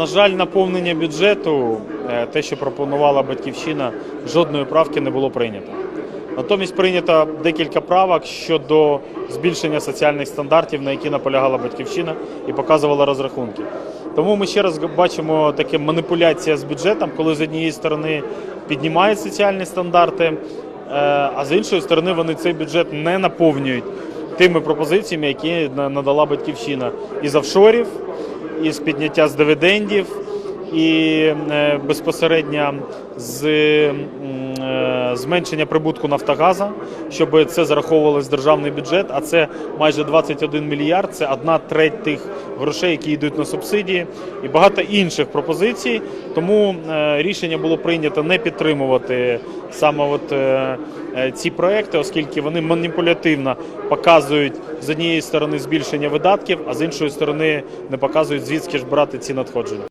На жаль, наповнення бюджету, е, те, що пропонувала батьківщина, жодної правки не було прийнято. Натомість прийнято декілька правок щодо збільшення соціальних стандартів, на які наполягала батьківщина і показувала розрахунки. Тому ми ще раз бачимо таке маніпуляція з бюджетом, коли з однієї сторони піднімають соціальні стандарти, е, а з іншої сторони вони цей бюджет не наповнюють тими пропозиціями, які на- надала батьківщина із офшорів, із підняття з дивідендів і е, безпосередньо з е, зменшення прибутку Нафтогаза, щоб це зараховувалось в державний бюджет. А це майже 21 мільярд. Це одна треть тих грошей, які йдуть на субсидії, і багато інших пропозицій. Тому е, рішення було прийнято не підтримувати саме от ці проекти, оскільки вони маніпулятивно показують з однієї сторони збільшення видатків, а з іншої сторони не показують звідки ж брати ці надходження.